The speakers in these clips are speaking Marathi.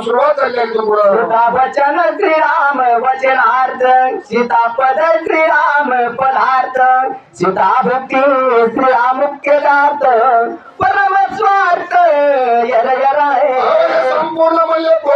सुरुवात झाली आहे पुढं. सीता वचन श्रीराम वचनार्थ. सीतापद श्रीराम पदार्थ. सीता भक्ती श्रीराम मुख्य परम स्वार्थ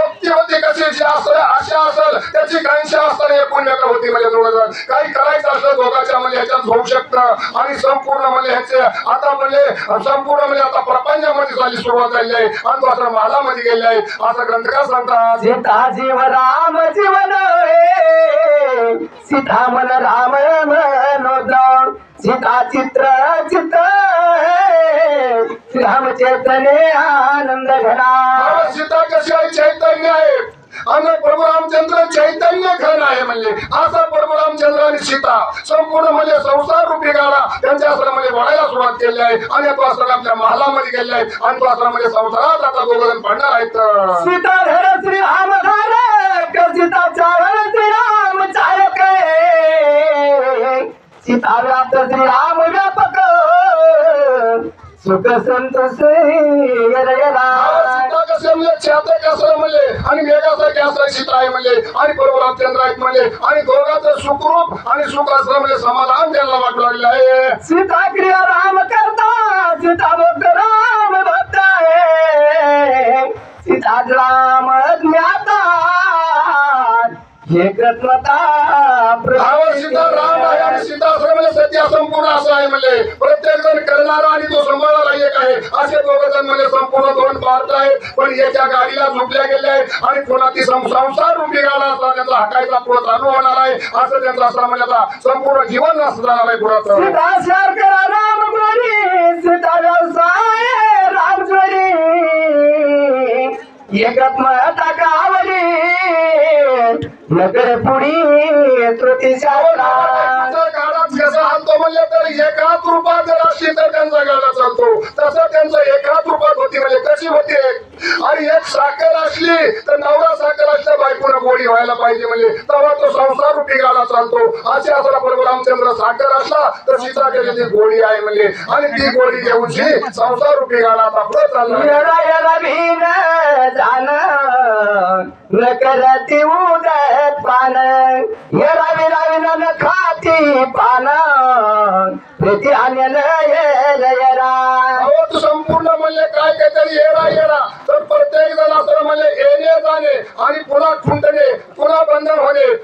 म्हणजे कसे जे कशी जी असेल अशी असेल त्याची काहीशी असताना हे पुण्य होती म्हणजे दोघं काही करायचं असलं दोघांच्या म्हणजे ह्याच्यात होऊ शकतं. आणि संपूर्ण म्हणजे ह्याचे आता म्हणजे संपूर्ण म्हणजे आता प्रपंचामध्ये झाली सुरुवात झाली आहे. आणि तो असं मालामध्ये गेले आहे. असं ग्रंथकार सांगतात सीता जीव राम जीवन सीता मन राम सीता चित्र श्रीराम चैतन्य आनंद घना। सीता कशी आहे? चैतन्य आहे. आणि प्रभू रामचंद्र चैतन्य खरं आहे म्हणजे असा प्रभू रामचंद्र आणि सीता संपूर्ण म्हणजे संसार रूपी गाडा. त्यांच्या आश्रमामध्ये वळायला सुरुवात केली आहे. आणि तो आश्रम आपल्या महालामध्ये गेले आहे. आणि तो आश्रमामध्ये संसारात आता दोघ जण पडणार आहेत. सीता धर श्रीराम धारक सीता चारण श्रीराम चालक सीता व्याप्त श्रीराम व्यापक सुख संतोष म्हणजे म्हणले आणि मेघासारखे असं सीता आहे म्हणले आणि प्रभू रामचंद्र आहेत म्हणले आणि दोघांचं सुखरूप आणि सुख असं म्हणजे समाधान त्यांना वाटू लागले आहे. सीता क्रिया राम करता सीता भक्त राम भक्त आहे. सीता राम ज्ञाता हे कृत्मता भावा सीता राम आहे आणि सीता असं म्हणजे सत्य संपूर्ण असं आहे म्हणजे प्रत्येक जण करणारा आणि तो सांभाळणारा एक आहे. असे दोघ जण म्हणजे संपूर्ण दोन पार्ट आहेत पण एका गाडीला झोपल्या गेले आहेत आणि सं- संसार रूपी गाडा असला त्यांचा हाकायचा पुढं चालू होणार आहे असं त्यांचं असं म्हणजे आता संपूर्ण जीवन असणार आहे पुढं एकत्मता कावली नगर पुढी श्रुती जर एकाच रूपात जर असली तर त्यांचा गाडा चालतो. तसं त्यांचा एकाच रूपात होती म्हणजे कशी होती आणि एक साखर असली तर नवरा साखर असल्या बायकोनं गोळी व्हायला पाहिजे म्हणजे तेव्हा तो संसार रूपी गाडा चालतो. असे असला बरोबर रामचंद्र साखर असला तर सीता ती गोळी आहे म्हणजे. आणि ती गोळी घेऊन ती संसार रूपी गाडा आता पुढे चालला. करती उदत पान. यरा विरा खाती पान. प्रीती अन्य येरा. अहो तू संपूर्ण म्हणले काय काहीतरी येरा येरा. तर प्रत्येक जण असं म्हणले येणे जाणे आणि पुन्हा खुंटणे पुन्हा बंधन होणे.